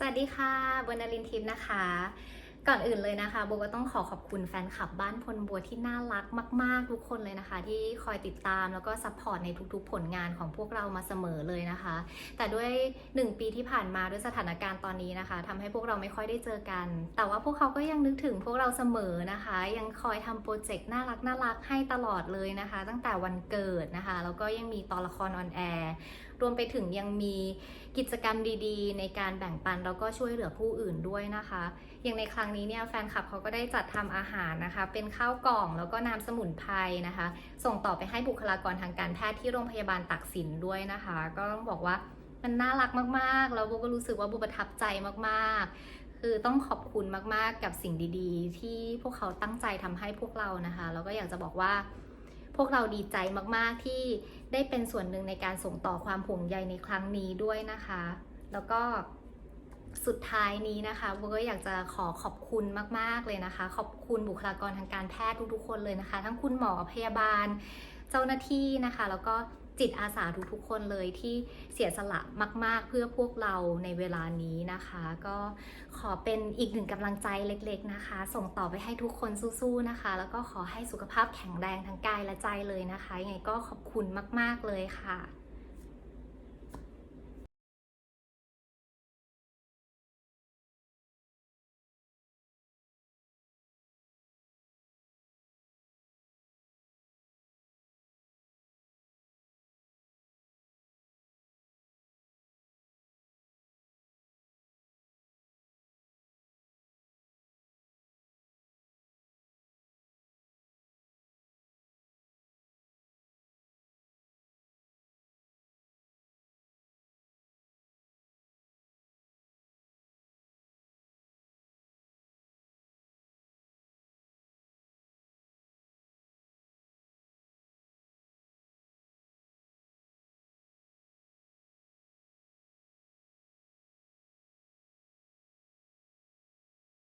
สวัสดีค่ะบนาลินทิพย์นะคะ ก่อนอื่นเลยนะคะโบก็ต้องขอขอบคุณแฟนคลับบ้านพลบัวที่น่ารักมาก ๆ ทุกคนเลยนะคะ ที่คอยติดตามแล้วก็ซัพพอร์ตในทุกๆ ผลงานของพวกเรามาเสมอเลยนะคะ แต่ด้วย 1 ปีที่ผ่านมาด้วยสถานการณ์ตอนนี้นะคะทำให้พวกเราไม่ค่อยได้เจอกัน แต่ว่าพวกเขาก็ยังนึกถึงพวกเราเสมอนะคะ ยังคอยทำโปรเจกต์น่ารักน่ารักให้ตลอดเลยนะคะ ตั้งแต่วันเกิดนะคะแล้วก็ยังมีตอนละครออนแอร์ รวมไปถึงยังมีกิจกรรมดีๆ ในการแบ่งปันแล้วก็ช่วยเหลือผู้อื่นด้วยนะคะ อย่างในครั้งนี้เนี่ยแฟนคลับเขาก็ได้จัดทำอาหารนะคะ เป็นข้าวกล่องแล้วก็น้ำสมุนไพรนะคะ ส่งต่อไปให้บุคลากรทางการแพทย์ที่โรงพยาบาลตักสินด้วยนะคะ ก็ต้องบอกว่ามันน่ารักมากๆ แล้วโบก็รู้สึกว่าโบประทับใจมากๆ คือต้องขอบคุณมากๆ กับสิ่งดีๆ ที่พวกเขาตั้งใจทำให้พวกเรานะคะ แล้วก็อยากจะบอกว่า พวกเราดีใจมากๆที่ได้เป็นส่วนหนึ่งในการส่งต่อความห่วงใยในครั้งนี้ด้วยนะคะ แล้วก็สุดท้ายนี้นะคะเบก็อยากจะขอขอบคุณมาก ๆ เลยนะคะ ขอบคุณบุคลากรทางการแพทย์ทุกๆ คนเลยนะคะ ทั้งคุณหมอพยาบาล เจ้าหน้าที่นะคะ แล้วก็ จิตอาสาทุกๆคนเลยที่เสียสละมาก ๆ เพื่อพวกเราในเวลานี้นะคะ ก็ขอเป็นอีกหนึ่งกำลังใจเล็กๆนะคะ ส่งต่อไปให้ทุกคนสู้ๆนะคะ แล้วก็ขอให้สุขภาพแข็งแรงทั้งกายและใจเลยนะคะยังไงก็ขอบคุณมาก ๆเลยค่ะ